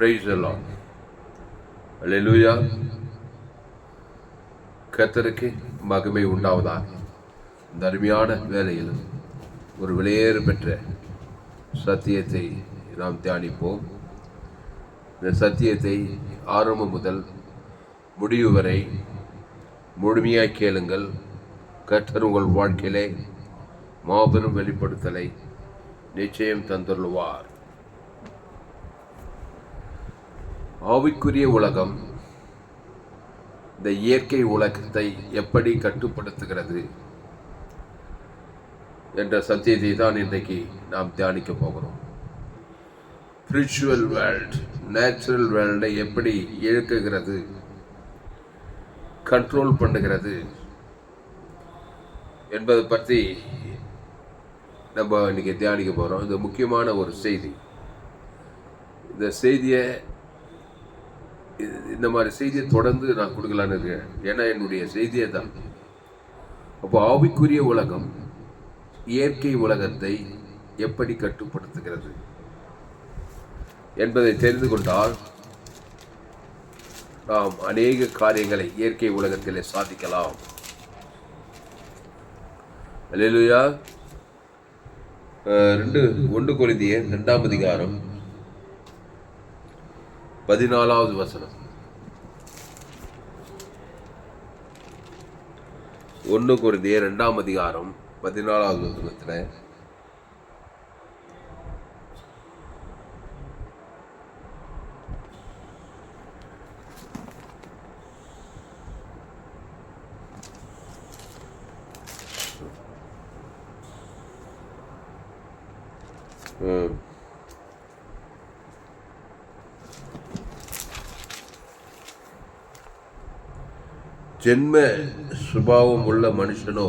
Price எல்லாம் அல்லேலூயா கத்தருக்கு மகிமை உண்டாவதாக. இந்த அருமையான வேலையில் ஒரு விலையேறு பெற்ற சத்தியத்தை நாம் தியானிப்போம். இந்த சத்தியத்தை ஆரம்பம் முதல் முடிவு வரை முழுமையாக கேளுங்கள். கர்த்தர் உங்கள் வாழ்க்கையிலே மாபெரும் வெளிப்படுத்தலை நிச்சயம் தந்துள்ளுவார் ஆவிக்குரிய உலகம் இந்த இயற்கை உலகத்தை எப்படி கட்டுப்படுத்துகிறது என்ற சத்தியத்தை தான் இன்றைக்கு நாம் தியானிக்க போகிறோம். ஸ்பிரிச்சுவல் வேர்ல்ட் நேச்சுரல் வேர்ல்டை எப்படி இழுக்குகிறது கண்ட்ரோல் பண்ணுகிறது என்பதை பற்றி நம்ம இன்றைக்கி தியானிக்க போகிறோம் இது முக்கியமான ஒரு செய்தி. இந்த செய்தியை இந்த மாதிரி செய்தியை தொடர்ந்து நான் கொடுக்கலான்னு இருக்கேன். ஏன்னா என்னுடைய செய்தியே தான். அப்போ ஆவிக்குரிய உலகம் இயற்கை உலகத்தை எப்படி கட்டுப்படுத்துகிறது என்பதை தெரிந்து கொண்டால் நாம் அநேக காரியங்களை இயற்கை உலகத்திலே சாதிக்கலாம். அல்லேலூயா. ரெண்டு ஒன்று கொரிந்திய ரெண்டாம் அதிகாரம் பதினாலாவது வசனம் ஒன்று குருதிய ரெண்டாம் அதிகாரம் பதினாலாவது வசனத்தில் Mm. ஜென்ம சுபாவம் உள்ள மனுஷனோ?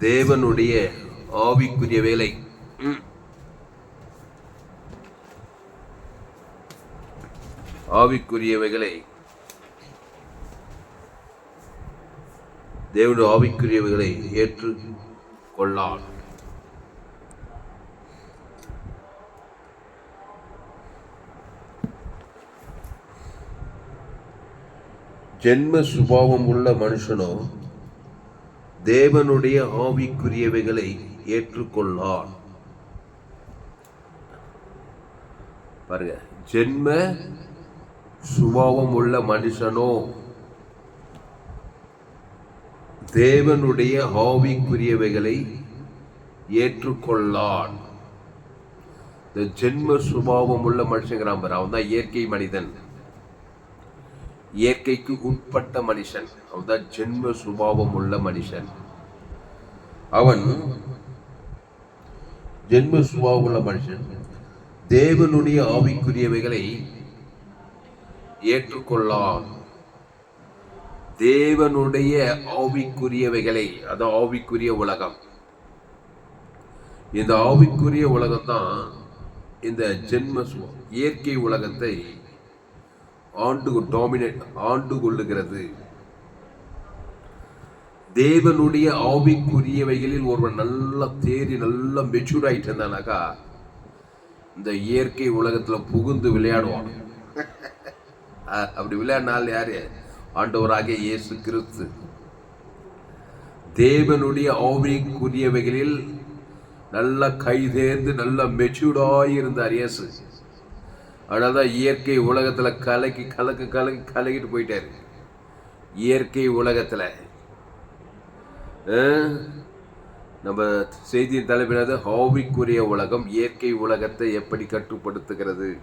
தேவனுடைய ஆவிக்குரிய வேலை. ஆவிக்குரியவைகளை தேவனுடைய ஆவிக்குரியவைகளை ஏற்று கொள்ளான் ஜென்ம சுபாவம் உள்ள மனுஷனோ தேவனுடைய ஆவிக்குரியவைகளை ஏற்றுக்கொள்ளான். பாருங்க ஜென்ம சுபாவம் உள்ள மனுஷனோ தேவனுடைய ஆவிக்குரியவைகளை ஏற்றுக்கொள்ளான். இந்த ஜென்ம சுபாவம் உள்ள மனுஷங்கிறான் பாரு அவன் தான் இயற்கை மனிதன். இயற்கைக்கு உட்பட்ட மனுஷன். அவன்தான் ஜென்ம சுபாவம் உள்ள மனுஷன். அவன் ஜென்ம சுபாவம் உள்ள மனுஷன். தேவனுடைய ஆவிக்குரியவைகளை ஏற்றுக்கொள்ளான். தேவனுடைய ஆவிக்குரியவைகளை அது ஆவிக்குரிய உலகம். இந்த ஆவிக்குரிய உலகம் தான் இந்த ஜென்ம சுபா- இயற்கை உலகத்தை ஆண்டு டாமினேட் ஆண்டு கொள்ளுகிறது. தேவனுடைய ஆவிக்குரியவைகளில் ஒருவன் நல்லா தேறி நல்லா மெச்சூர் ஆயிட்டு இருந்தானாக்கா இந்த இயற்கை உலகத்துல புகுந்து விளையாடுவான். அப்படி விளையாடினால் யாரு? ஆண்டவராக இயேசு கிறிஸ்து. தேவனுடைய ஆவிக்குரியவைகளில் நல்ல கைதேர்ந்து நல்ல மெச்சூர்டாக இருந்தார் இயேசு. அதனால்தான் இயற்கை உலகத்தில் கலக்கி கலக்கு கலக்கி கலக்கிட்டு போயிட்டாரு. இயற்கை உலகத்தில். நம்ம செய்தியின் தலைப்பினது ஹாவிக்குரிய உலகம் இயற்கை உலகத்தை எப்படி கட்டுப்படுத்துகிறது?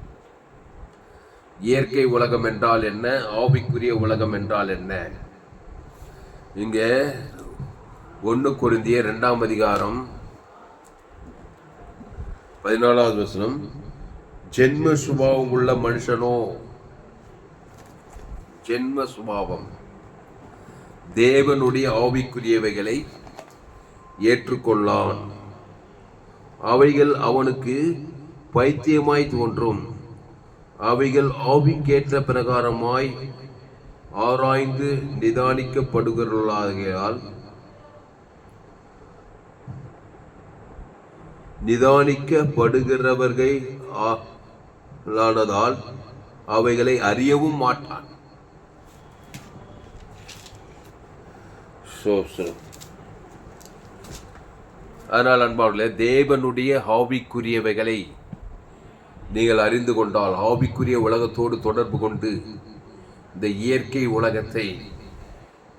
இயற்கை உலகம் என்றால் என்ன? ஆவிக்குரிய உலகம் என்றால் என்ன? இங்கே ஒன்று குருந்திய ரெண்டாம் அதிகாரம் பதினாலாவது வசனம். ஜென்ம சுபாவம் உள்ள மனுஷனோ? ஜென்ம சுபாவம். தேவனுடைய ஆவிக்குரியவைகளை ஏற்றுக்கொள்ளான். அவைகள் அவனுக்கு பைத்தியமாய் தோன்றும். அவைகள் ஆவிக்கேற்ற பிரகாரமாய் ஆராய்ந்து நிதானிக்கப்படுகிறவர்களாகையால் நிதானிக்கப்படுகிறவர்கள் இல்லாததால் அவைகளை அறியவும் மாட்டான். அதனால் அன்பாவில் தேவனுடைய ஹாபிக்குரியவைகளை நீங்கள் அறிந்து கொண்டால் ஹாபிக்குரிய உலகத்தோடு தொடர்பு கொண்டு இந்த இயற்கை உலகத்தை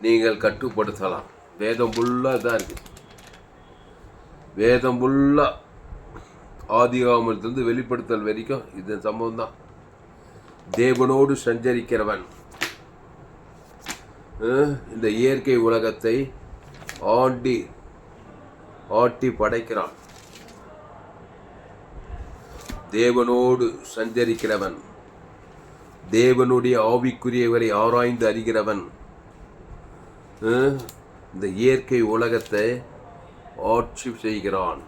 நீங்கள் கட்டுப்படுத்தலாம். வேதம் ஃபுல்லாக தான் இருக்குது வேதம் ஃபுல்லாக ஆதிகாமத்திலிருந்து வெளிப்படுத்தல் வரைக்கும் இது சம்பவம் தான் தேவனோடு சஞ்சரிக்கிறவன். இந்த இயற்கை உலகத்தை ஆண்டி ஆட்டி படைக்கிறான். தேவனோடு சஞ்சரிக்கிறவன். தேவனுடைய ஆவிக்குரியவரை ஆராய்ந்து அறிகிறவன். இந்த இயற்கை உலகத்தை ஆட்சி செய்கிறான்.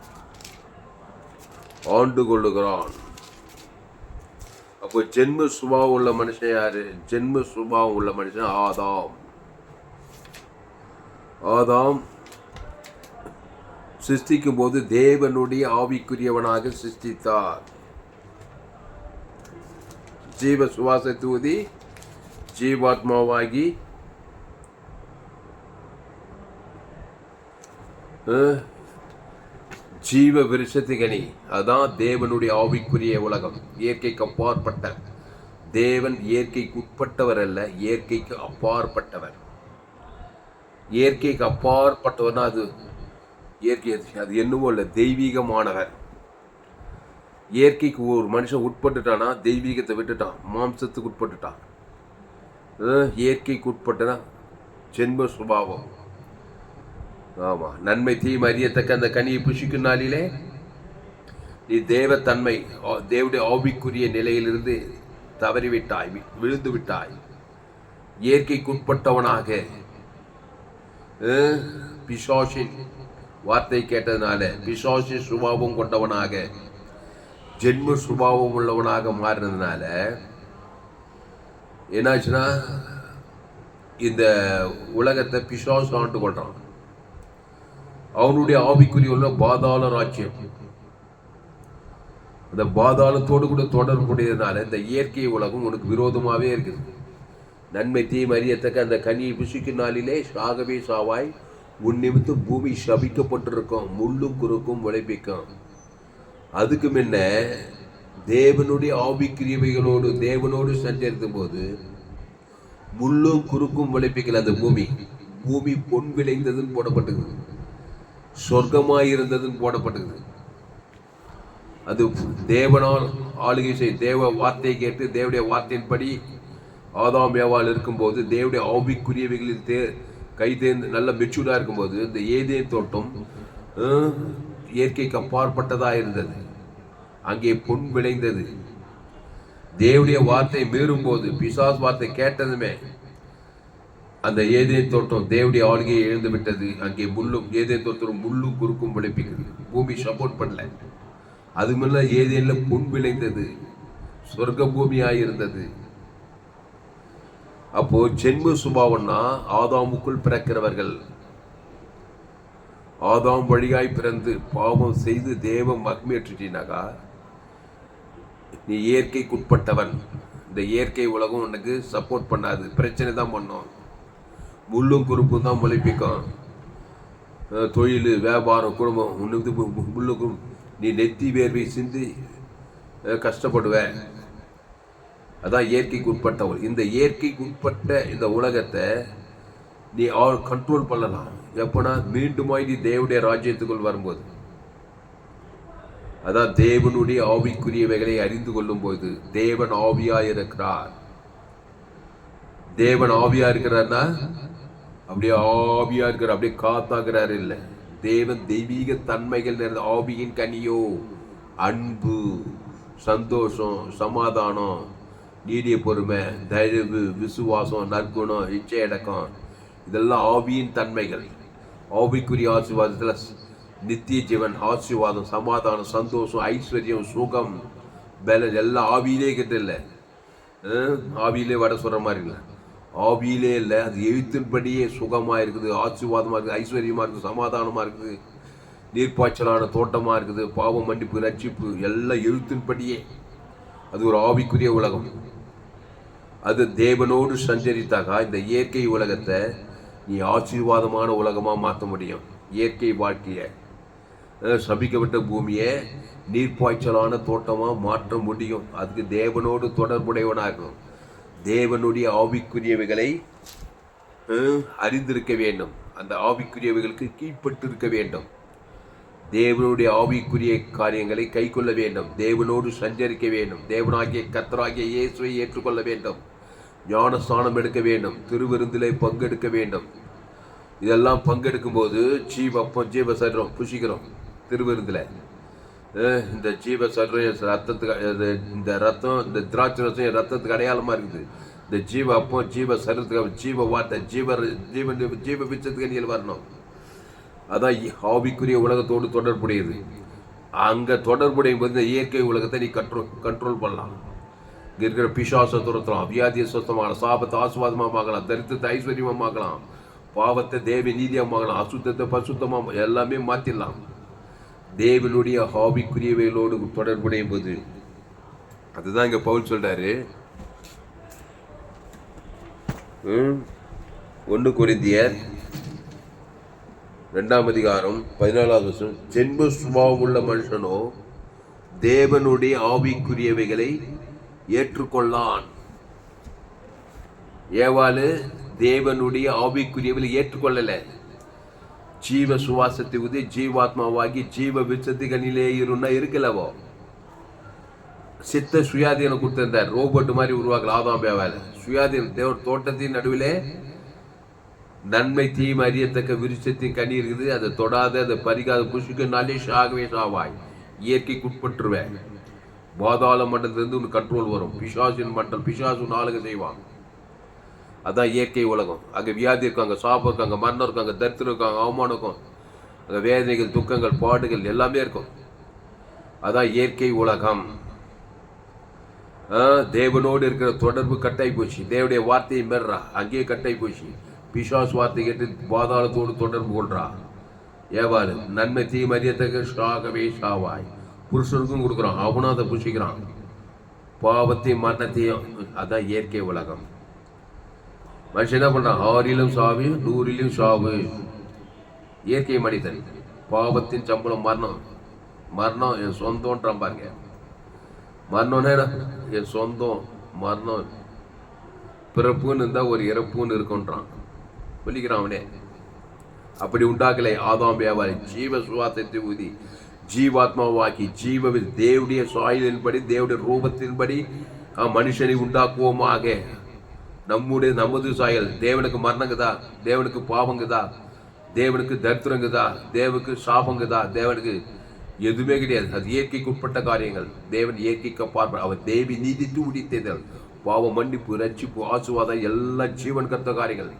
ஆண்டு கொள்ளுகிறான் அப்போ ஜென்ம சுபாவம் உள்ள மனுஷன் யாரு? ஜென்ம சுபாவம் உள்ள மனுஷன் ஆதாம். ஆதாம் சிருஷ்டிக்கும் போது தேவனுடைய ஆவிக்குரியவனாக சிருஷ்டித்தார். ஜீவ சுவாச தூதி ஜீவாத்மாவாகி அஹ், ஜீவ விருஷத்திகனி அதான் தேவனுடைய ஆவிக்குரிய உலகம். இயற்கைக்கு அப்பாற்பட்ட தேவன் இயற்கைக்கு உட்பட்டவர் அல்ல இயற்கைக்கு அப்பாற்பட்டவர். இயற்கைக்கு அப்பாற்பட்டவர்னா அது இயற்கை அது- என்னவோ இல்லை தெய்வீகமானவர். இயற்கைக்கு ஒரு மனுஷன் உட்பட்டுட்டானா தெய்வீகத்தை விட்டுட்டான் மாம்சத்துக்கு உட்பட்டுட்டான். இயற்கைக்கு உட்பட்டனா ஜென்ம சுபாவம். ஆமாம் நன்மை தீமை அறியத்தக்க அந்த கனியை புஷிக்கும் நாளிலே நீ தேவத்தன்மை தேவடைய ஆவிக்குரிய நிலையிலிருந்து தவறிவிட்டாய் வி- விழுந்து விட்டாய் இயற்கைக்குட்பட்டவனாக பிசாஷின் வார்த்தை கேட்டதுனால பிசாசின் சுபாவம் கொண்டவனாக ஜென்ம சுபாவம் உள்ளவனாக மாறினதுனால என்னாச்சுன்னா இந்த உலகத்தை பிசாசு ஆண்டு கொள்றான் அவனுடைய ஆவிக்குரிய உள்ள பாதாள ராஜ்யம். அந்த பாதாளத்தோடு கூட தொடர்புடையதுனால இந்த இயற்கை உலகம் உனக்கு விரோதமாகவே இருக்குது. நன்மை தீம் அறியத்தக்க அந்த கனியை புசிக்கும் நாளிலே சாகவே சாவாய். உன் நிமித்து பூமி சபிக்கப்பட்டிருக்கும் முள்ளும் குறுக்கும் உழைப்பிக்கும் அதுக்கு முன்ன தேவனுடைய ஆவிக்குரியவைகளோடு தேவனோடு சஞ்சரித்தும் போது முள்ளும் குறுக்கும் உழைப்பிக்கல அந்த பூமி. பூமி பொன் விளைந்ததுன்னு போடப்பட்டது. சொர்க்கமாக இருந்ததுன்னு போடப்பட்டது. அது தேவனால் ஆளுகை செய் தேவ வார்த்தையை கேட்டு தேவடைய வார்த்தையின்படி ஆதாம் ஏவாள் இருக்கும்போது தேவடைய ஆவிக்குரியவைகளில் தே கை தேர்ந்து நல்ல மெச்சூர்டாக இருக்கும்போது இந்த ஏதேன் தோட்டம் இயற்கைக்கு அப்பாற்பட்டதாக இருந்தது. அங்கே பொன் விளைந்தது. தேவடைய வார்த்தை மீறும்போது பிசாஸ் வார்த்தை கேட்டதுமே அந்த ஏதே தோட்டம் தேவடைய ஆளுகையை எழுந்து விட்டது. அங்கே முள்ளும் ஏதே தோட்டம் முள்ளும் குறுக்கும் பிழைப்பிக்கிறது பூமி சப்போர்ட் பண்ணல. அது முன்ன ஏதேல புண் விளைந்தது. சொர்க்க பூமியாக இருந்தது. அப்போ ஜென்ம சுபாவம்னா ஆதாமுக்குள் பிறக்கிறவர்கள். ஆதாம் வழியாய் பிறந்து பாவம் செய்து தேவ மகிமையற்றினாக்கா நீ இயற்கைக்குட்பட்டவன். இந்த இயற்கை உலகம் உனக்கு சப்போர்ட் பண்ணாது. பிரச்சனை தான் பண்ணோம். முள்ளும் குறுப்பும் தான் முளைப்பிக்கும். தொழில் வியாபாரம் குடும்பம் உனக்கு முள்ளுக்கும் நீ நெத்தி வேர்வை சிந்தி கஷ்டப்படுவேன் கஷ்டப்படுவ. அதான் இயற்கைக்கு உட்பட்டவள் இந்த இயற்கைக்கு உட்பட்ட இந்த உலகத்தை நீ ஆல் கண்ட்ரோல் பண்ணலாம். எப்போனா மீண்டுமாய் நீ தேவனுடைய ராஜ்யத்துக்குள் வரும்போது. அதான் தேவனுடைய ஆவிக்குரியவைகளை அறிந்து கொள்ளும் போது தேவன் ஆவியா இருக்கிறார் தேவன் ஆவியா இருக்கிறார்னா அப்படியே ஆவியா இருக்கிறார் அப்படியே காத்தாகிறார் இல்லை. தேவன் தெய்வீக தன்மைகள் நிறைந்த ஆவியின் கனியோ அன்பு சந்தோஷம் சமாதானம் நீடிய பொறுமை தயவு விசுவாசம் நற்குணம் இச்சையடக்கம் இதெல்லாம் ஆவியின் தன்மைகள். ஆவிக்குரிய ஆசீர்வாதத்தில் நித்திய ஜீவன் ஆசீர்வாதம் சமாதானம் சந்தோஷம் ஐஸ்வர்யம் சுகம் பலன் எல்லாம் ஆவியிலே கிட்ட இல்லை. ஆவியிலே வட சொல்கிற மாதிரி இல்லை. ஆவியிலே இல்லை அது எழுத்தின்படியே சுகமாக இருக்குது ஆசீர்வாதமாக இருக்குது ஐஸ்வர்யமாக இருக்குது சமாதானமாக இருக்குது நீர்ப்பாய்ச்சலான தோட்டமாக இருக்குது பாவம் மன்னிப்பு ரட்சிப்பு எல்லாம் எழுத்தின்படியே. அது ஒரு ஆவிக்குரிய உலகம். அது தேவனோடு சஞ்சரித்தாக இந்த இயற்கை உலகத்தை நீ ஆசீர்வாதமான உலகமாக மாற்ற முடியும். இயற்கை வாழ்க்கையை. சபிக்கப்பட்ட பூமியை நீர்ப்பாய்ச்சலான தோட்டமாக மாற்ற முடியும். அதுக்கு தேவனோடு தொடர்புடையவனாக இருக்கும் தேவனுடைய ஆவிக்குரியவைகளை அறிந்திருக்க வேண்டும். அந்த ஆவிக்குரியவைகளுக்கு கீழ்ப்பட்டு இருக்க வேண்டும். தேவனுடைய ஆவிக்குரிய காரியங்களை கைக்கொள்ள வேண்டும். தேவனோடு சஞ்சரிக்க வேண்டும். தேவனாகிய கத்தராகிய இயேசுவை ஏற்றுக்கொள்ள வேண்டும். ஞானஸ்தானம் எடுக்க வேண்டும். திருவிருந்திலே பங்கெடுக்க வேண்டும். இதெல்லாம் பங்கெடுக்கும்போது ஜீவ அப்பம் ஜீவ சரீரம் புஷிக்கிறோம் திருவிருந்தில். இந்த ஜீவ சர்வ ரத்தத்துக்கு இது இந்த ரத்தம் இந்த திராட்சை ரசம் என் ரத்தத்துக்கு அடையாளமாக இருக்குது. இந்த ஜீவ அப்போ ஜீவ சரீரத்துக்கு ஜீவ வார்த்தை ஜீவ ஜீவன் ஜீவ பிச்சத்துக்கு நீங்கள் வரணும். அதான் இ- ஆவிக்குரிய உலகத்தோடு தொடர்புடையது அங்கே தொடர்புடைய போது இந்த இயற்கை உலகத்தை நீ கண்ட்ரோல் கண்ட்ரோல் பண்ணலாம். இங்கே இருக்கிற பிசாச துரத்தலாம் வியாதியை சுத்தமாகலாம் சாபத்தை ஆசுவாதமாகலாம் தரித்திரத்தை ஐஸ்வர்யமாகலாம் பாவத்தை தேவி நீதியமாகலாம் அசுத்தத்தை பசுத்தமாக எல்லாமே மாற்றிடலாம் தேவனுடைய ஹாபிக்குரியவைகளோடு தொடர்புடையும் போது அதுதான் இங்கே பவுல் சொல்கிறாரு ஒன்று குறிந்திய ரெண்டாம் அதிகாரம் பதினாலாவது வருஷம் ஜென்ம சுபாவம் உள்ள மனுஷனோ தேவனுடைய ஆவிக்குரியவைகளை ஏற்றுக்கொள்ளான். ஏவாளு தேவனுடைய ஆவிக்குரியவைகளை ஏற்றுக்கொள்ளலை. ஜீவ சுவாசத்தை உதி ஜீவாத்மாவாகி ஜீவ விச்சத்துக்கனிலே இருன்னா இருக்கலவோ சித்த சுயாதீனம் கொடுத்திருந்தார் ரோபோட் மாதிரி உருவாக்கல ஆதாம் பேவால சுயாதீனம் தேவர் தோட்டத்தின் நடுவிலே நன்மை தீம் அறியத்தக்க விருட்சத்தின் கனி இருக்குது அதை தொடாத அதை பறிக்காத புஷிக்கனாலே சாகவே சாவாய் இயற்கைக்குட்பட்டுருவேன் பாதாள மண்டலத்திலிருந்து உனக்கு கண்ட்ரோல் வரும் பிசாசின் மண்டல் பிசாசு நாளுக்கு செய்வான் அதான் இயற்கை உலகம். அங்கே வியாதி இருக்காங்க சாபம் இருக்காங்க மரணம் இருக்காங்க தரித்திரம் இருக்காங்க அவமானம் இருக்கும் அங்கே வேதனைகள் துக்கங்கள் பாடுகள் எல்லாமே இருக்கும். அதான் இயற்கை உலகம். ஆ, தேவனோடு இருக்கிற தொடர்பு கட்டாய் போச்சு. தேவனுடைய வார்த்தையை மெர்றா அங்கேயே கட்டாய் போச்சு. பிசாஸ் வார்த்தை கேட்டு பாதாளத்தோடு தொடர்பு கொள்றா. ஏவாறு நன்மை தீமறியத்தக்க ஷாகவே ஷாவாய் புருஷனுக்கும் கொடுக்குறான். அவனும் அதை புஷிக்கிறான் பாவத்தையும் மரணத்தையும். அதான் இயற்கை உலகம். மனுஷன் என்ன பண்றான்? ஆறிலும் சாவு நூறிலும் சாவு. இயற்கை மனிதன் பாவத்தின் சம்பளம் மரணம். மரணம் என் சொந்தம்ன்றான் பாருங்க. மரணம்னா என்ன? என் சொந்தம் மரணம். பிறப்புன்னு இருந்தால் ஒரு இறப்புன்னு இருக்குன்றான் சொல்லிக்கிறான் அவனே. அப்படி உண்டாக்கலை ஆதாம் வியாபாரி. ஜீவ சுவாசத்தை ஊதி ஜீவாத்மாவாக்கி ஜீவ தேவடைய சாயலின்படி தேவடைய ரூபத்தின்படி மனுஷனை உண்டாக்குவோமாக. நம்முடைய நமது சாயல் தேவனுக்கு மரணங்குதா? தேவனுக்கு பாவங்குதா? தேவனுக்கு தரித்திரங்குதா? தேவனுக்கு சாபங்குதா? தேவனுக்கு எதுவுமே கிடையாது. அது இயற்கைக்கு உட்பட்ட காரியங்கள். தேவன் இயற்கைக்கு பார்ப்பார் அவர் தேவி நீதித்து உடித்தேதல் பாவ மன்னிப்பு ரட்சிப்பு ஆசுவாதம் எல்லாம் ஜீவன் கருத்த காரியங்கள்.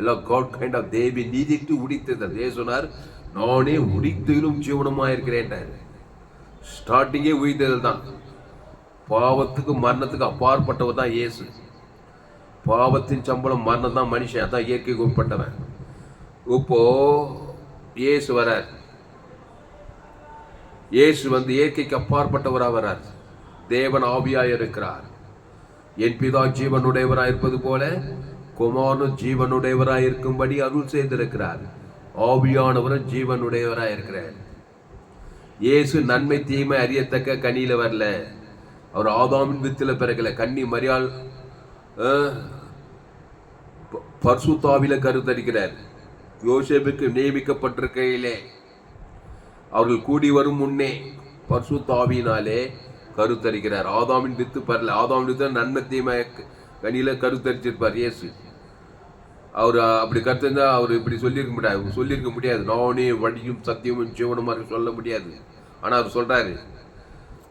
எல்லாம் காட் கைண்ட் ஆஃப் தேவி நீதித்து உடித்தேதல் ஏ சொன்னார்? நானே உடித்திலும் ஜீவனமாக இருக்கிறேன் ஸ்டார்டிங்கே உயிர்த்தல் தான். பாவத்துக்கு மரணத்துக்கு அப்பாற்பட்டவர் தான் இயேசு. பாவத்தின் சம்பளம் மரணம் தான் மனுஷன் அதான் இயற்கைக்கு உட்பட்டவன். இப்போ இயேசு வரார். இயேசு வந்து இயற்கைக்கு அப்பாற்பட்டவராக வரார். தேவன் ஆவியாக இருக்கிறார். என் பிதா ஜீவனுடையவராக இருப்பது போல குமாரனும் ஜீவனுடையவராக இருக்கும்படி அருள் செய்திருக்கிறார். ஆவியானவரும் ஜீவனுடையவராக இருக்கிறார். இயேசு நன்மை தீமை அறியத்தக்க கனியில் வரல. அவர் ஆதாமின் வித்தில் பிறக்கல. கன்னி மரியாள் பர்சுத்தாவில கருத்தரிக்கிறார் யோசேப்புக்கு நியமிக்கப்பட்டிருக்கையிலே அவர்கள் கூடி வரும் முன்னே பர்சுத்தாவினாலே கருத்தரிக்கிறார் ஆதாமின் வித்து பரல ஆதாமின் வித்து நன்மை தீமை கனியில கருத்தரிச்சிருப்பார் இயேசு அவர் அப்படி கருத்திருந்தா அவர் இப்படி சொல்லியிருக்க முடியாது சொல்லியிருக்க முடியாது நானே வழியும் சத்தியமும் ஜீவனமாக சொல்ல முடியாது ஆனால் அவர் சொல்றாரு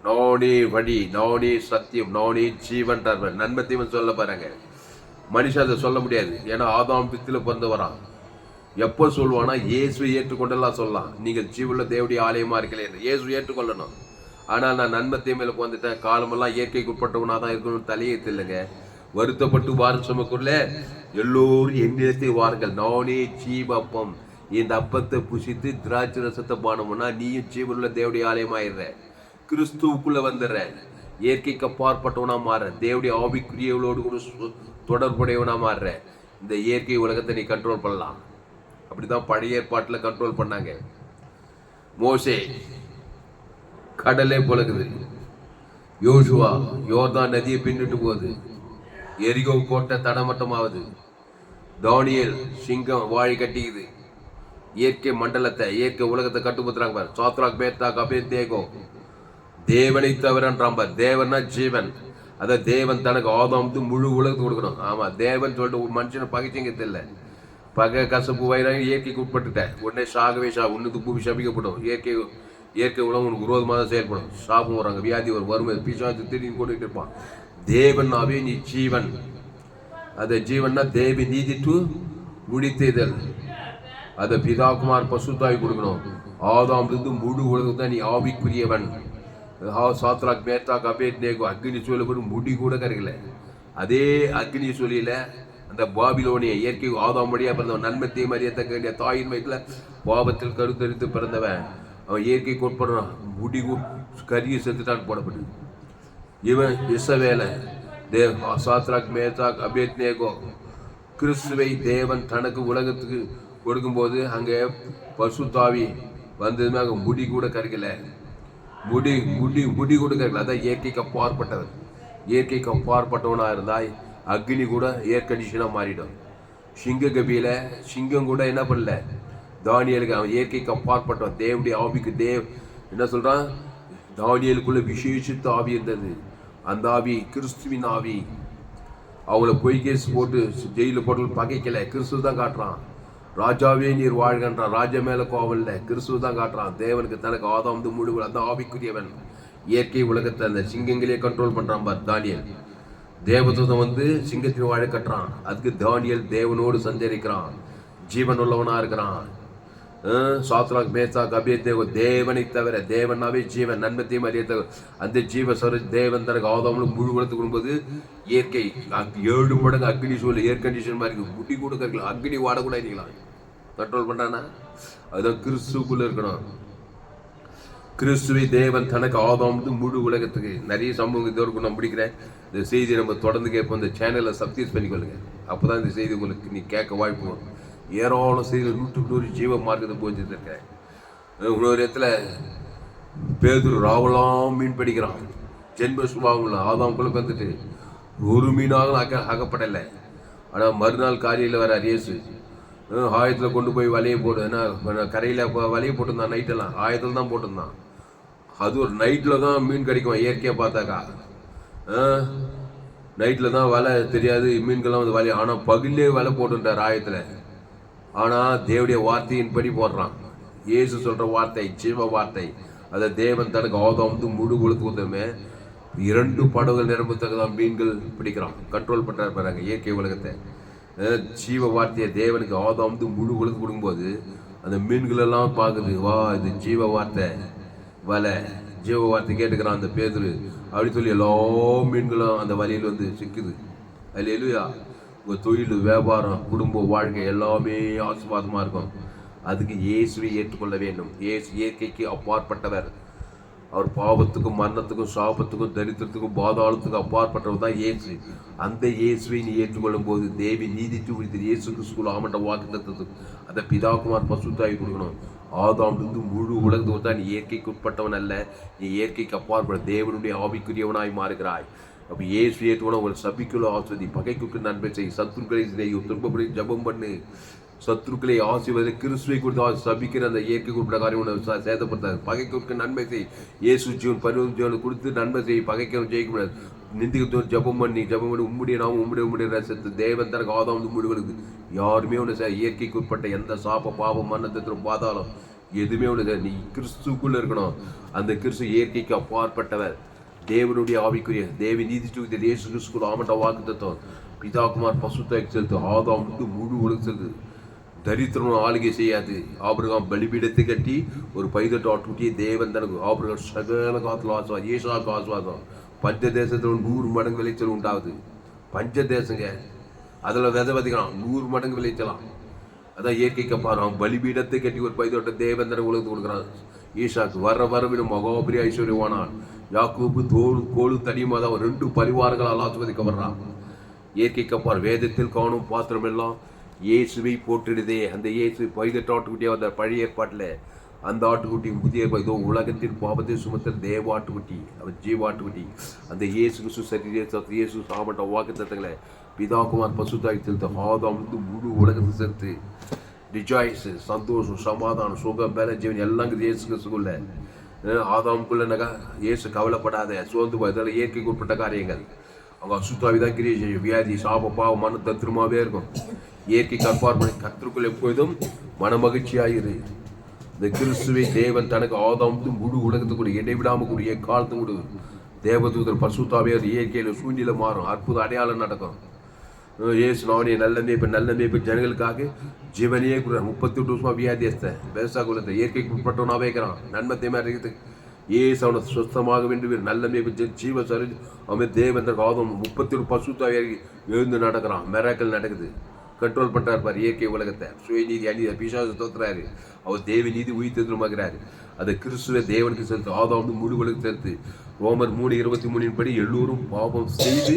நானே வழி நானே சத்தியம் நானே ஜீவன் நன்மை தீவன் சொல்ல பாருங்க. மனுஷன் அதை சொல்ல முடியாது. ஏன்னா ஆதாம் பித்தில் பிறந்து வரான் எப்போ சொல்லுவானா இயேசு ஏற்றுக்கொண்டெல்லாம் சொல்லலாம். நீங்கள் ஜீவுள்ள தேவடைய ஆலயமா இருக்கல இயேசு ஏற்றுக்கொள்ளணும். ஆனால் நான் நன்மை தீமையிலுக்கு வந்துட்டேன் காலமெல்லாம் இயற்கைக்கு உட்பட்டவனாக தான் இருக்கணும்னு தலையே இல்லைங்க வருத்தப்பட்டு வாரம் சுமக்குள்ள எல்லோரும் என்னிடத்தை வாருங்கள். நானே ஜீவப்பம். இந்த அப்பத்தை புசித்து திராட்சை ரசத்தை பானமுன்னா நீயும் ஜீவனுள்ள தேவடைய ஆலயமாயிடுற. கிறிஸ்துவுக்குள்ள வந்துடுற இயற்கைக்கு அப்பாற்பட்டவனா மாற தேவடைய ஆவிக்குரியவளோடு கூட சு- தொடர்புடையவனா மாறுற இந்த இயற்கை உலகத்தை நீ கண்ட்ரோல் பண்ணலாம். அப்படிதான் பழைய ஏற்பாட்டில் கண்ட்ரோல் பண்ணாங்க. மோசே கடலே புலகுது. யோசுவா யோர்தான் நதியை பின்னிட்டு போகுது. எரிகோ கோட்டை தடமட்டமாகுது தானியல் சிங்கம் வாழி கட்டிக்குது. இயற்கை மண்டலத்தை இயற்கை உலகத்தை கட்டுப்படுத்துறாங்க பாரு. சாத்ராக் மேத்தாக் அபே தேகோ தேவனை தவிரன்றாம்பா தேவன்னா ஜீவன். அதை தேவன் தனக்கு ஆதாமத்து முழு உலகத்துக்கு கொடுக்கணும். ஆமாம் தேவன் சொல்லிட்டு ஒரு மனுஷனை பகைச்சிங்க தெரியல. பகை கசப்பு வயிறாங்க இயற்கைக்கு உட்பட்டுட்டேன் உடனே சாகவே சா உன்னுக்கு பூமி சபிக்கப்படும். இயற்கை இயற்கை உலகம் உனக்கு விரோதமாக தான் செயல்படும். சாபம் வராங்க வியாதி வரும் வறுமை பிசாச்சு திடீர்னு கொண்டுகிட்டு இருப்பான். தேவன்னாவே நீ ஜீவன். அதை ஜீவன்னா தேவி நீதி டு முடித்தேதல். அதை பிதாகுமார் பசுத்தாய் கொடுக்கணும். ஆதாம் இருந்து முழு உலகம் தான் நீ ஆவிக்குரியவன். சாத்ராக் மேத்தாக் அபேத்னேகோ அக்னி சூழல கூட முடி கூட கருகல அதே அக்னி சூழியில் அந்த பாபிலோனிய இயற்கை ஆதாம் வழியா பிறந்தவன் நன்மத்தை மரியத்தக்க வேண்டிய தாயின் வயிற்றில் பாவத்தில் கருத்தரித்து பிறந்தவன். அவன் இயற்கை உட்படுறான் முடி கு- கருகி செத்துட்டான் போடப்பட்டு இவன் இசவேல தேவ் சாத்ராக் மேத்தாக் அபேத் நேகோ கிறிஸ்துவை தேவன் தனக்கு உலகத்துக்கு கொடுக்கும்போது அங்கே பசுத்தாவி வந்ததுமே அங்கே முடி கூட கரைக்கலை. முடி முடி முடி கூட அதான் இயற்கைக்கு அப்பாற்பட்டவன். இயற்கைக்கு அப்பாற்பட்டவனாக இருந்தால் அக்னி கூட ஏர் கண்டிஷனாக மாறிடும். சிங்க கபியில் சிங்கம் கூட என்ன பண்ணல? தானியலுக்கு அவன் இயற்கைக்கு அப்பாற்பட்டவன். தேவனுடைய ஆவிக்கு தேவ் என்ன சொல்கிறான் தானியலுக்குள்ள விசேஷித்த ஆவி இருந்தது. அந்த ஆவி கிறிஸ்துவின் ஆவி. அவங்கள பொய் கேஸ் போட்டு ஜெயிலில் போட்டு பகைக்கல. கிறிஸ்து தான் காட்டுறான். ராஜாவே நீர் வாழ்கின்றான் ராஜ மேல கோவம் இல்லை கிறிஸ்துவ தான் காட்டுறான். தேவனுக்கு தனக்கு ஆதாம் வந்து முழு அந்த ஆவிக்குரியவன். இயற்கை உலகத்தை அந்த சிங்கங்களே கண்ட்ரோல் பண்றான் பார் தானியல். தேவதூதம் வந்து சிங்கத்தின் வாழ கட்டுறான். அதுக்கு தானியல் தேவனோடு சஞ்சரிக்கிறான். ஜீவன் உள்ளவனா இருக்கிறான். அஹ் சாத்ராக் மேசாக் தேவ தேவனை தவிர தேவனாவே ஜீவன் நன்மத்தையும் அறியத்த அந்த ஜீவ சரு தேவன் தனக்கு ஆதாமலும் முழு வளர்த்து கொடுக்கும்போது இயற்கை ஏழு மடங்கு அக்னி சூழல் ஏர் கண்டிஷன் மாதிரி இருக்கு. முடி கூட அக்னி வாட கூட இருக்கலாம் கண்ட்ரோல் பண்ணுறானா அதுதான் கிறிஸ்துக்குள்ளே இருக்கணும். கிறிஸ்துவை தேவன் தனக்கு ஆதாம்னு முழு உலகத்துக்கு நிறைய சம்பவம் இதோடு நான் பிடிக்கிறேன். இந்த செய்தி நம்ம தொடர்ந்து கேட்போம். இந்த சேனலை சப்ஸ்கிரைப் பண்ணிக்கொள்ளுங்க. அப்பதான் இந்த செய்தி உங்களுக்கு நீ கேட்க வாய்ப்பு வரும். ஏராளம் செய்தி நூற்றுக்கு நூறு ஜீவ மார்க்கத்தை போஞ்சிட்டு இருக்கேன் இன்னொரு இடத்துல பேதூர் ராவலாம் மீன் பிடிக்கிறான். ஜென்ம சுபாவங்கள ஆதாம்குள்ள வந்துட்டு ஒரு மீனாக அக அகப்படலை. ஆனால் மறுநாள் காலையில் வர இயேசு. ஆயத்தில் கொண்டு போய் வலையை போடு ஏன்னா கரையில் வலையை போட்டிருந்தான் நைட்டெல்லாம் ஆயத்தில் தான் போட்டிருந்தான். அது ஒரு நைட்டில் தான் மீன் கிடைக்கும் இயற்கையாக பார்த்தாக்கா. நைட்டில் தான் வலை தெரியாது மீன்கள்லாம் வந்து வலை ஆனால் பகல்லே வலை போட்டுட்டார் ஆயத்தில். ஆனால் தேவடைய வார்த்தையின்படி போடுறான். இயேசு சொல்கிற வார்த்தை ஜீவ வார்த்தை. அதை தேவன் தனக்கு ஆதாம் வந்து முழு கொடுத்துமே இரண்டு படகுகள் நிரம்பத்தக்கதான் மீன்கள் பிடிக்கிறான். கண்ட்ரோல் பண்ணுறாரு பாருங்க இயற்கை உலகத்தை. ஜீவ வார்த்தையை தேவனுக்கு ஆதாம் வந்து முழு கொழுத்து கொடுக்கும்போது அந்த மீன்களெல்லாம் பார்க்குது வா இது ஜீவ வார்த்தை வலை ஜீவ வார்த்தை கேட்டுக்கிறான் அந்த பேதுரு. அப்படின்னு சொல்லி எல்லா மீன்களும் அந்த வலையில் வந்து சிக்குது. அதில் எழுயா உங்கள் தொழில் வியாபாரம் குடும்ப வாழ்க்கை எல்லாமே ஆசுவாதமாக இருக்கும். அதுக்கு இயேசுவை ஏற்றுக்கொள்ள வேண்டும். இயேசு இயற்கைக்கு அப்பாற்பட்டவர். அவர் பாவத்துக்கும் மரணத்துக்கும் சாபத்துக்கும் தரித்திரத்துக்கும் பாதாளத்துக்கும் அப்பாற்பட்டவர் தான் இயேசு. அந்த இயேசுவை நீ ஏற்றுக்கொள்ளும் போது தேவி நீதித்து விடுத்து இயேசு கிறிஸ்துக்குள் ஆமண்ட வாக்கு தத்துவத்துக்கு அந்த பிதாகுமார் பசுத்தாகி கொடுக்கணும். ஆதாம் இருந்து முழு உலகத்துக்கு தான் நீ இயற்கைக்கு உட்பட்டவன் அல்ல. நீ இயற்கைக்கு அப்பாற்பட தேவனுடைய ஆவிக்குரியவனாய் மாறுகிறாய். அப்போ ஏசு ஏற்றுவன உங்கள் சபிக்குள்ள ஆஸ்வதி பகைக்குக்கு நன்மை செய். சத்துருக்களை செய்யும் துன்பப்படி ஜபம் பண்ணு. சத்துருக்களை ஆசிர்வதை கிறிஸ்துவை கொடுத்து ஆசி- சபிக்கிற அந்த இயற்கை குறிப்பிட்ட காரியம் உன்னை சேதப்படுத்தார் சேதப்படுத்தாது. பகைக்கு நன்மை செய். இயேசு ஜீவன் பருவம் ஜீவனை கொடுத்து நன்மை செய். பகைக்கு ஜெயிக்க முடியாது நிந்திக்கு ஜபம் பண்ணி ஜபம் பண்ணி உம்முடைய நாம் உம்முடைய உம்முடைய ரசத்து தேவன் தனக்கு ஆதாம் வந்து முடிவுகளுக்கு யாருமே ஒன்று சார் இயற்கைக்கு உட்பட்ட எந்த சாப பாவம் மன்னத்திலும் பாதாளம். எதுவுமே ஒன்று சார் நீ கிறிஸ்துக்குள்ளே இருக்கணும். அந்த கிறிஸ்து இயற்கைக்கு அப்பாற்பட்டவர். தேவனுடைய ஆவிக்குரிய தேவி நீதி தூக்கிய இயேசு கிறிஸ்துக்குள் ஆமட்ட வாக்கு தத்துவம். பிதாகுமார் பசுத்தாய்க்கு செலுத்து ஆதாம் வந்து முழு உலகம் செலுத்து தரித்திரம் ஆளுகை செய்யாது. ஆபிரகாம் பலிபீடத்தை கட்டி ஒரு பைதட்டு ஆட்டுக்குட்டியை தேவன் தனக்கு ஆபிரகாம் சகல காத்துல ஆசுவாதம் ஏசாவுக்கு ஆசுவாதம் பஞ்ச தேசத்தில் நூறு மடங்கு விளைச்சல் உண்டாகுது. பஞ்ச தேசங்க அதில் விதை விதைக்கலாம் நூறு மடங்கு விளைச்சலாம். அதான் இயற்கைக்கு பாரு அவன் பலிபீடத்தை கட்டி ஒரு பைதோட்ட தேவன் தனக்கு உலகத்துக்கு கொடுக்குறான். ஈஷாக்கு வர வரவிடும் மகோபரி ஐஸ்வர்யவானான். யாக்கூப்பு தோல் கோழு தனியுமா தான் ரெண்டு பரிவாரங்களால் ஆசுவதிக்கப்படுறான் இயற்கைக்கு அப்பார் வேதத்தில் காணும் பாத்திரம் எல்லாம் இயேசுவை போற்றிடுதே. அந்த இயேசு பைதட்டு ஆட்டுக்குட்டியாக வந்த பழைய ஏற்பாட்டில். அந்த ஆட்டுக்குட்டி புதிய இதோ உலகத்தின் பாபத்தை சுமத்த தேவ ஆட்டுக்குட்டி. அவர் ஜீவ ஆட்டுக்குட்டி. அந்த இயேசு கிறிஸ்து சரீரத்தை சத்து இயேசு சாமட்ட வாக்கு தத்தங்களை பிதாகுமார் பசுதாய் செலுத்த ஆதாம் வந்து முழு உலகத்தை சேர்த்து ரிஜாய்ஸு சந்தோஷம் சமாதானம் சுகம் பேல ஜீவன் எல்லாம் இருக்குது இயேசு கிறிஸ்துக்குள்ள. அஹ் ஆதாமுக்குள்ள இயேசு கவலைப்படாத. சோர்ந்து போய். இதெல்லாம் இயற்கைக்கு உட்பட்ட காரியங்கள். அவங்க அசுத்தாவி தான் கிரியை செய்யும். வியாதி சாப பாவம் மன தத்ருமாவே இருக்கும். இயற்கைக்கு அப்பாற்பட கத்திற்குள் மன மனமகிழ்ச்சியாயிரு. இந்த கிறிஸ்துவை தேவன் தனக்கு ஆதாமத்தும் முழு உலகத்துக்குரிய இடைவிடாமல் கூடிய காலத்து கூட. தேவதூதர் பசுத்தாவே இயற்கையில் சூழ்நிலை மாறும். அற்புத அடையாளம் நடக்கும். ஏசு நானே நல்ல மேய்ப்பு நல்ல மேய்ப்பு ஜனங்களுக்காக ஜீவனையே கூட முப்பத்தி எட்டு வருஷமாக வியாதியஸ்தேன் பேசா குலத்தை இயற்கைக்கு உட்பட்டவனாவே இருக்கிறான். நன்மை தேமையா இருக்குது? ஏசு அவனை சுத்தமாக வேண்டும் நல்ல மேய்ப்பு ஜீவ சரி அவன் தேவந்த காதம் முப்பத்தி ஒரு பசுத்தாவே எழுந்து நடக்கிறான். மெராக்கள் நடக்குது. கண்ட்ரோல் பண்றாரு பார் இயற்கை உலகத்தை. சுயநீதி அநீதி பிசாசு தோத்துறாரு அவர் தேவ நீதி உயிர்த்தெழுமாகிறாரு அதை கிறிஸ்துவ தேவனுக்கு செலுத்து. ஆதாம் முழு உலகம் செலுத்து. ரோமர் மூணு இருபத்தி மூணின் படி எல்லோரும் பாவம் செய்து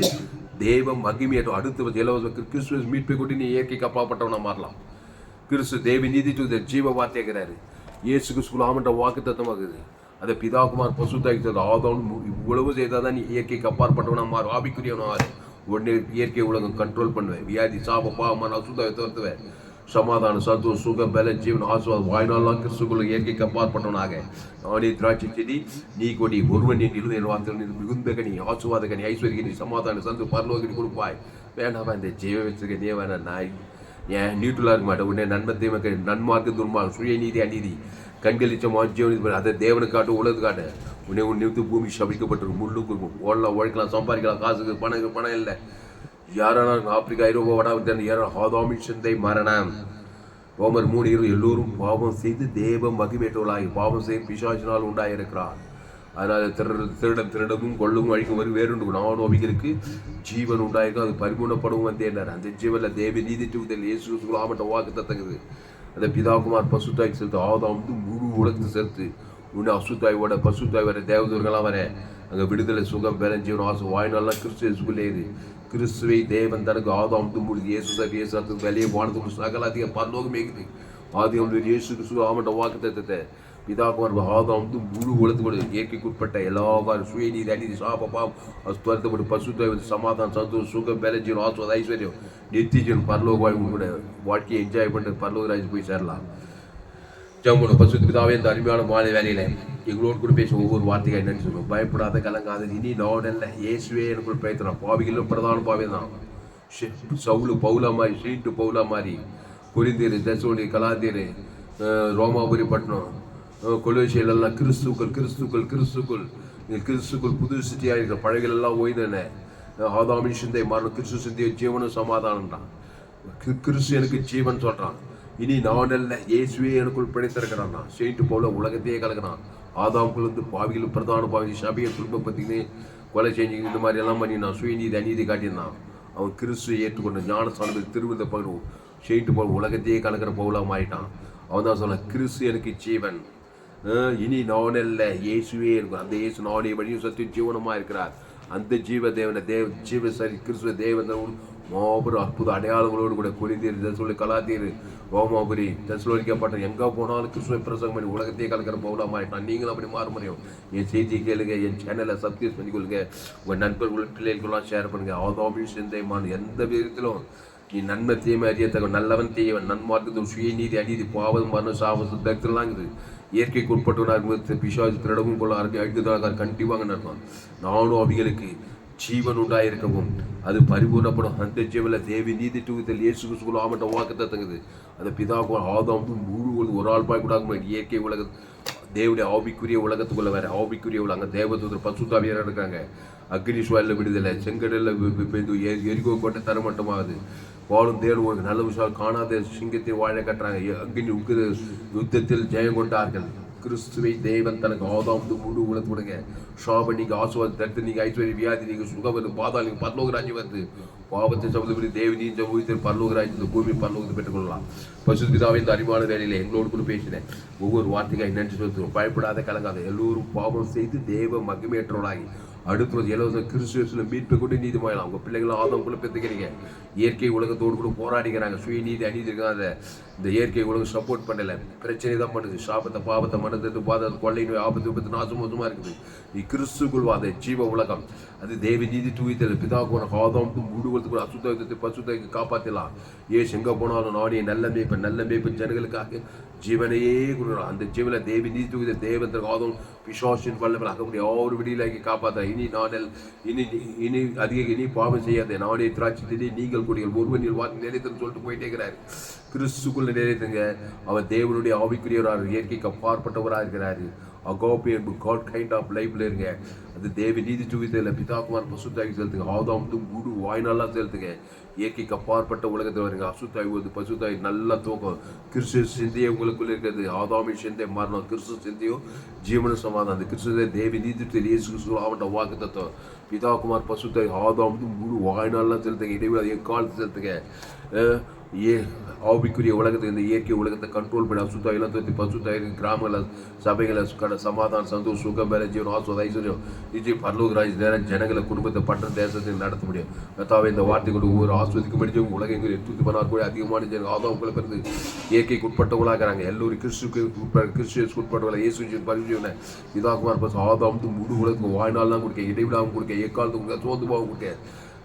தெய்வம் மகிமையாட்டும் அடுத்து இலவச கிறிஸ்துவ மீட்பை கொண்டு நீ இயற்கைக்கு அப்பாற்பட்டவனா மாறலாம். கிறிஸ்து தேவி நீதி ஜீவ வார்த்தைகிறாரு இயேசு கிறிஸ்துக்குள் ஆமன்ற வாக்கு தத்தமாகுது அதை பிதாகுமார் பசுத்தாக்கி ஆதாம் இவ்வளவு செய்தாதான் நீ இயற்கைக்கு அப்பாற்பட்டவனா மாறு. ஆபிக்குரியவனா மாறு உடனே இயற்கை உலகம் கண்ட்ரோல் பண்ணுவேன். வியாதி சாப பாவமான அசுத்தாவை துரத்துவேன் சமாதான சத்துவம் சுக பல ஜீவன் ஆசுவாதம் வாய்நாளெல்லாம் கிறிஸ்துக்குள்ள இயற்கைக்கு அப்பாற்பட்டவனாக நானே திராட்சை செடி நீ கொடி ஒருவன் என் இருந்த வார்த்தைகள் மிகுந்த கனி ஆசுவாத கனி ஐஸ்வர்ய கனி சமாதான சந்து பரலோகனி கொடுப்பாய். வேண்டாமா இந்த ஜீவ வச்சிருக்க நீ வேணா நாய் ஏன் நியூட்ரலாக இருக்க மாட்டேன் உடனே நன்மை தீமை நன்மார்க்கு துர்மார்க்கு சுய நீதி அநீதி. கண்களிச்சம் ஆஜீவன் அதை தேவனை காட்டு உலகத்து காட்டு. உன்னை உன் நிறுத்து பூமி சபிக்கப்பட்டிருக்கும். முள்ளுக்கு இருக்கும் ஓடலாம் உழைக்கலாம் சம்பாதிக்கலாம். காசுக்கு பணம் பணம் இல்லை. யாரான ஆப்பிரிக்கா ஐரோப்பா வடாவிட்டு யாரும் ஹாதாமி சிந்தை மரணம். ரோமர் மூணு இரு எல்லோரும் பாவம் செய்து தேவ மகிமேற்றவளாகி பாவம் செய்து பிசாசினால் உண்டாயிருக்கிறார். அதனால் திருட திருடம் திருடமும் கொள்ளும் அழிக்கும் வரும் வேறுண்டு நானும் ஜீவன் உண்டாயிருக்கும். அது பரிபூர்ணப்படவும் வந்தேன்னார் அந்த ஜீவனில் தேவி நீதி தூதல் இயேசு ஆமட்ட வாக்கு தத்தங்குது அந்த பிதாகுமார் பசுத்தாய்க்கு செலுத்து ஆதாம் வந்து முழு உலகத்தை சேர்த்து உன்னை அசுத்தாயோட பசுத்தாய் வர தேவதூர்களாம் வர. அங்கே விடுதலை சுகம் பெறஞ்சீவன் ஆசை வாய்நாள்லாம் கிறிஸ்து இயேசுக்குள்ளே இது கிறிஸ்துவை தேவன் தனக்கு ஆதாம் வந்து முடிது இயேசு சார் இயேசு வெளியே வானத்துக்கு சகல அதிக பரலோகம் ஏகுது ஆதி வந்து இயேசு கிறிஸ்து ஆமட்ட வாக்கு தத்தத்தை. பிதாகுமார் ஆதாம் வந்து முழு உலகத்தோடு இயற்கைக்குட்பட்ட எல்லா காரும் சுயநீதி அநீதி சாபபாம் பாவம் அஸ்துவரத்தப்பட்டு பசுத்தாய் சமாதானம் சந்தோஷம் சுகம் பெலஞ்சீவன் ஆசுவாத ஐஸ்வர்யம் நித்திஜன் பரலோக வாழ்வு கூட வாழ்க்கையை என்ஜாய் பண்ணிட்டு பரலோக ராஜ் போய் சேரலாம். ஜம்முன பசுத்த பிதாவே இந்த அருமையான மாலை வேலையில் எங்களோடு கூட பேச ஒவ்வொரு வார்த்தையை என்னன்னு சொல்லுவோம். பயப்படாத கலங்காத இனி நான் நாடல்ல இயேசுவே எனக்குள் பேசுறான் பாவிகளும் பிரதான பாவி தான். சவுலு பவுலா மாதிரி ஷீட்டு பவுலா மாதிரி குறிந்தீர் தசோனி கலாந்தீர் ரோமாபுரி பட்டணம் கொலுசியல் எல்லாம் கிறிஸ்துக்கள் கிறிஸ்துக்கள் கிறிஸ்துக்கள். இந்த கிறிஸ்துக்கள் புது சிட்டியாக இருக்கிற பழகள் எல்லாம் ஆதாமின் சிந்தை மரணம் கிறிஸ்து சிந்தைய ஜீவனும் சமாதானம்டான் கிறிஸ்து எனக்கு ஜீவன் சொல்கிறான் இனி நான் அல்ல இயேசுவே எனக்குள் பிழைத்திருக்கிறான் செயின்ட்டு போல உலகத்தையே கலக்கிறான். ஆதாமுக்குள் வந்து பாவிகள் பிரதான பாவி சபையை துன்பப்பத்தினே கொலை செஞ்சு இந்த மாதிரி எல்லாம் பண்ணி நான் சுயநீதி அநீதி காட்டியிருந்தான் அவன் கிறிஸ்துவை ஏற்றுக்கொண்ட ஞானஸ்தானத்தில் திருவிழா பகலும் செயின்ட்டு போல உலகத்தையே கலக்கிற பவுலாக மாறிட்டான் அவன் தான் சொன்னான் கிறிஸ்து எனக்கு ஜீவன். இனி நான் அல்ல இயேசுவே இருக்கும் அந்த இயேசு நானே வழியும் சத்திய ஜீவனமாக இருக்கிறார். அந்த ஜீவ தேவனை தேவ ஜீவ சரி கிறிஸ்துவ தேவன் மாபெரும் அற்புத அடையாளங்களோடு கூட குளிந்தீர் தசோலி கலாத்தீர். ரோமாபுரி தசுலிக்கப்பட்ட எங்கே போனாலும் கிறிஸ்துவ பிரசங்கம் பண்ணி உலகத்தையே கலக்கிற போகலாம் மாறிட்டான். நீங்களும் அப்படி மாற முடியும். என் செய்தி கேளுங்க என் சேனலை சப்ஸ்கிரைப் பண்ணிக்கொள்ளுங்க. உங்கள் நண்பர்கள் பிள்ளைகளுக்கெல்லாம் ஷேர் பண்ணுங்கள் ஆதோமின் சிந்தைமான எந்த விதத்திலும் நீ நன்மை தீமை அறியத்தக்க நல்லவன் தீயவன் நன்மார்க்கத்தும் சுயநீதி அநீதி பாவம் மரணம் சாபம் சுத்தத்துலாங்குது இருக்குது. இயற்கைக்கு உட்பட்டவனாக பிசாசு திருடமும் கொள்ள அறுதி அழுதுதான் கண்டிப்பாக நடக்கும் நானும் அவைகளுக்கு ஜீவன் உண்டாயிருக்கவும் அது பரிபூர்ணப்படும். அந்த ஜீவனில் தேவி நீதி தூக்கத்தில் இயேசு கிறிஸ்துக்குள் ஆமட்ட வாக்கத்தை தங்குது. அந்த பிதா ஆதாம் முழு ஒரு- ஆள் பாய் கூட இயற்கை உலக தேவடைய ஆவிக்குரிய உலகத்துக்குள்ள வேற ஆவிக்குரிய உலக தேவதூதர் பசுத்தாவியர் இருக்காங்க. அக்னி சுவாலில் விடுதலை செங்கடலில் எரிகோ கோட்டை தரமட்டமாகுது. வாழும் தேடுவோம் நல்ல விஷயம். காணாத சிங்கத்தை வாழ கட்டுறாங்க அக்னி உக்கிர யுத்தத்தில் ஜெயம் கொண்டார்கள். கிறிஸ்துவை தேவன் தனக்கு ஆதாம் முழு உலக கொடுங்க. ஷாப நீங்க ஆசுவாதி தடுத்து நீங்க ஐஸ்வர்ய வியாதி நீங்க சுகம் வந்து பாதாள நீங்க பரலோக ராஜ்யம் வந்து பாவத்தை சமதபடி தேவி நீஞ்ச ஊழியத்தில் பரலோக ராஜ்யத்தில் பூமி பரலோகத்தை பெற்றுக்கொள்ளலாம். பசு பிதாவை இந்த அறிவான வேலையில் எங்களோடு கூட பேசினேன். ஒவ்வொரு வார்த்தைக்காக நன்றி சொல்லுவோம் பயப்படாத கலங்காத. எல்லோரும் பாவம் செய்து தேவ மகிமேற்றோடாகி அடுத்தது இலவச கிறிஸ்துவத்தில் மீட்பை கொண்டு நீதிமாயலாம் உங்கள் பிள்ளைங்களும் ஆதம் கூட பெற்றுக்கிறீங்க இயற்கை உலகத்தோடு கூட போராடிக்கிறாங்க. சுய நீதி அநீதி இருக்காத இந்த இயற்கை உலகம் சப்போர்ட் பண்ணல. பிரச்சனை தான் பண்ணுது. சாபத்தை பாபத்தை மனது பாதத்தை கொள்ளை நோய் ஆபத்து விபத்து நாசம் மோசமாக இருக்குது. நீ கிறிஸ்துக்குள் வாத ஜீவ உலகம். அது தேவி நீதி தூய்த்தல் பிதா போன ஆதம் முழுவதுக்கு அசுத்தத்தை பசுத்தத்தை காப்பாற்றலாம் ஏ எங்கே போனாலும் நானே நல்ல மேய்ப்பு நல்ல மேய்ப்பு ஜனங்களுக்காக ஜீவனையே கொடுக்குறான் அந்த ஜீவனை தேவி நீதி தூக்கித தேவத்திற்கு ஆதம் பிசாசின் வல்லமல் அகப்படி யாரும் விடியலாக்கி காப்பாற்ற இனி நானல் இனி இனி அதிக இனி பாவம் செய்யாத. நானே திராட்சை செடி நீங்கள் கூடிய ஒருவனில் வாக்கு நிலைத்துன்னு சொல்லிட்டு போயிட்டே இருக்கிறார். கிறிஸ்துக்குள்ள நிலைத்துங்க அவர் தேவனுடைய ஆவிக்குரியவராக இயற்கைக்கு அப்பாற்பட்டவராக இருக்கிறாரு. அகோபி காட் கைண்ட் ஆஃப் லைஃப்ல இருங்க. அது தேவி நீதி துவித்தில் பிதாகுமார் பசுத்தாக்கி செலுத்துங்க. ஆதாம் குடு வாய்நாளாக செலுத்துங்க. இயற்கைக்கு அப்பாற்பட்ட உலகத்தில் வருங்க அசுத்தாய் வந்து பசுத்தாய் நல்லா தூக்கம் கிறிஸ்து சிந்தியே உங்களுக்குள்ளே இருக்கிறது. ஆதாமி சிந்தை மரணம். கிறிஸ்து சிந்தையும் ஜீவன சமாதானம். அந்த கிறிஸ்துவ தேவி நீதித்தில் இயேசு கிறிஸ்துவ ஆவட்ட வாக்கு தத்துவம் பிதாகுமார் பசுத்தாய் ஆதாம் முழு வாய்நாள்லாம் செலுத்துங்க. இடைவெளி காலத்து செலுத்துங்க. ஏ ஆவிக்குரிய உலகத்தை இந்த இயற்கை உலகத்தை கண்ட்ரோல் பண்ணி அசுத்தம் இளத்துவத்தை தோற்றி பசுத்தாயிரு கிராமங்களில் சபைகளை கட சமாதானம் சந்தோஷம் சுகம் வேலை ஜீவனம் ஆசுவத ஐஸ்வர்யம் நிச்சயம் பரலோக ராஜ் நேரம் ஜனங்களை குடும்பத்தை பற்ற தேசத்தை நடத்த முடியும். கத்தாவை இந்த வார்த்தை கொண்டு ஒவ்வொரு ஆஸ்வதிக்கு முடிஞ்ச உலகங்கள் எட்டு பண்ணார் கூட அதிகமான ஜன ஆதாம் உங்களை பிறந்து இயற்கைக்கு உட்பட்டவங்களாகிறாங்க எல்லோரும் கிறிஸ்துக்கு உட்பட கிறிஸ்துக்கு உட்பட்டவங்கள இயேசு பரிசுவனை இதாகுமார் பஸ் ஆதாம் முழு உலகத்துக்கு வாழ்நாள்லாம் கொடுக்க இடைவிடாமல் கொடுக்க எக்காலத்துக்கு கொடுக்க சோர்ந்து போக கொடுக்க.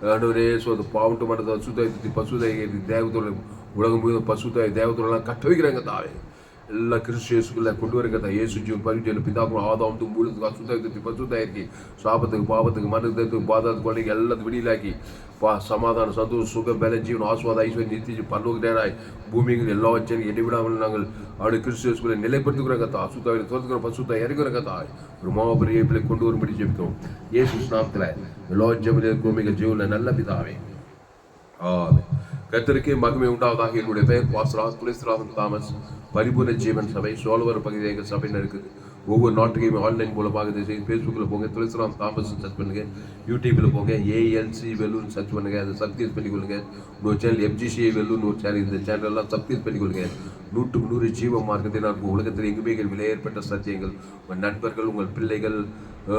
ஆண்டவரே ஸோ சோது பாவட்டு மட்டத்தை சுத்தாய் பசுதாய் தேவத்தோட உலகம் முழுவதும் பசுதாய் தேவத்தோடலாம் கட்ட வைக்கிறாங்க தாவே. எல்லா கிறிஸ்டியஸுக்குள்ள கொண்டு வருங்க தான் இயேசு ஜீவன் பரிஜன பிதாக்கும் ஆதாம் முழுதுக்கு அசுத்தாயத்துக்கு பசுதாயிருக்கு சாபத்துக்கு பாவத்துக்கு மனத்துக்கு பாதத்துக்கு கொள்ளைக்கு எல்லாத்துக்கும் வெளியிலாக்கி பா சமாதானம் சந்தோஷம் சுகம் பல ஜீவன் ஆஸ்வாத ஐஸ்வர்யம் நித்திய பரலோக நேராய். பூமிகள் எல்லா வச்சேன் இடைவிடாமல் நாங்கள் அவருடைய கிறிஸ்டியஸ்குள்ளே நிலைப்படுத்துகிற கத்தா அசுத்தாவில் தோற்றுக்கிற பசுத்தா இறங்குற கத்தா ஒரு மாபெரிய பிள்ளை கொண்டு வரும்படி ஜெபிக்கும் இயேசு ஸ்நாமத்தில் எல்லா ஜெபிலே பூமிகள் ஜீவனில் நல்ல பிதாவே. ஆமென். கர்த்தருக்கே மகிமை உண்டாவதாக என்னுடைய பெயர் பாஸ்ராஸ் துளசிராமன் தாமஸ். பரிபூர்ண ஜீவன் சபை சோழவர் பகுதியில் எங்கள் இருக்குது. ஒவ்வொரு நாட்டுக்கையும் ஆன்லைன் மூலமாக இதை செய்யும் ஃபேஸ்புக்கில் போங்க துளசிராம் தாமஸ் சர்ச் பண்ணுங்க யூடியூப்பில் போங்க ஏஎல்சி வெல்லூர் சர்ச் பண்ணுங்க அதை சப்ஸ்கிரைப் பண்ணிக்கொள்ளுங்க இன்னொரு சேனல் எம்ஜிசிஐ வெல்லூர்னு ஒரு சேனல் இந்த சேனல்லாம் சப்ஸ்கிரைப் பண்ணிக்கொள்ளுங்க நூற்றுக்கு நூறு ஜீவ மார்க்கத்தை நான் உலகத்தில் எங்குமே விலையேற்பட்ட சத்தியங்கள். உங்கள் நண்பர்கள் உங்கள் பிள்ளைகள்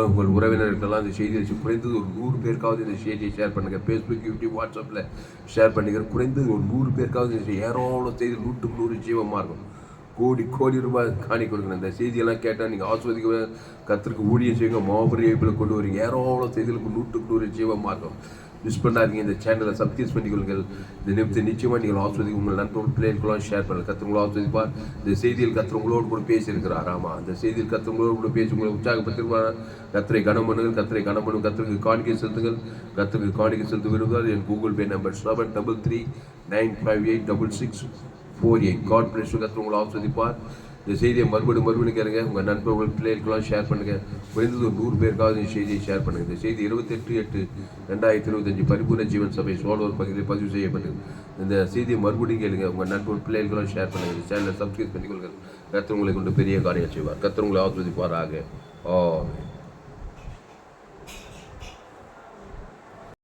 உங்கள் உறவினர்களெல்லாம் இந்த செய்தியை குறைந்தது ஒரு நூறு பேருக்காவது இந்த செய்தியை ஷேர் பண்ணுங்கள் ஃபேஸ்புக் யூடியூப் வாட்ஸ்அப்பில் ஷேர் பண்ணிக்கிறேன். குறைந்தது ஒரு நூறு பேருக்காவது இந்த ஏராளம் செய்தி நூற்றுக்கு நூறு ஜீவமாக இருக்கும் கோடி கோடி ரூபாய் காணி கொடுக்கணும். இந்த செய்தியெல்லாம் கேட்டால் நீங்கள் ஆஸ்வதிக்க கத்திற்கு ஊழியம் செய்யுங்க. மாபெரிய வைப்பில் கொண்டு வரீங்க ஏராளம் செய்திகளுக்கு நூற்றுக்கு நூறு ஜீவமாக மாற்றம் மிஸ் பண்ணாதீங்க. இந்த சேனலை சப்ஸ்கிரைப் பண்ணிக்கொள்ளுங்கள். இந்த நிமிஷம் நிச்சயமாக நீங்கள் ஆஸ்வதிக்க உங்கள் நண்பர்கள் பிள்ளைகளுக்கெல்லாம் ஷேர் பண்ணுங்கள். கத்திரங்களோ ஆஸ்வதிப்பார். இந்த செய்தியில் கத்திரங்களோடு கூட பேசியிருக்கிறார். ஆமாம் அந்த செய்தியில் கத்திரங்களோடு கூட பேசி உங்களை உற்சாகப்படுத்திருப்பார் கத்திரை கனம் பண்ணுங்கள். கத்திரை கனம் பண்ணுங்கள். கத்திற்கு காணிக்கை செலுத்துங்கள். கத்திற்கு காணிக்கை செலுத்த விரும்புகிறார். என் Google Pay number seven double three nine five eight double six four eight God bless கத்திர உங்களை ஆஸ்வதிப்பார் இந்த செய்தியை மறுபடியும் மறுபடியும் கேளுங்க. உங்கள் நண்பர்கள் பிள்ளைகளுக்கெல்லாம் ஷேர் பண்ணுங்கள் குறைந்தது ஒரு நூறு பேருக்காவது இந்த செய்தியை ஷேர் பண்ணுங்கள் இந்த செய்தி இருபத்தெட்டு எட்டு ரெண்டாயிரத்தி இருபத்தஞ்சு பரிபூர்ண ஜீவன் சபை சோழர் பகுதியில் பதிவு செய்யப்பட்டது. இந்த செய்தியை மறுபடியும் கேளுங்க. உங்கள் நண்பர்கள் பிள்ளைகளுக்கெல்லாம் ஷேர் பண்ணுங்கள் இந்த சேனலை சப்ஸ்கிரைப் பண்ணிக்கொள்ளுங்கள் கத்திர உங்களை கொண்டு பெரிய காரியம் செய்வார். கத்திர உங்களை ஆஸ்வதிப்பாராக ஆ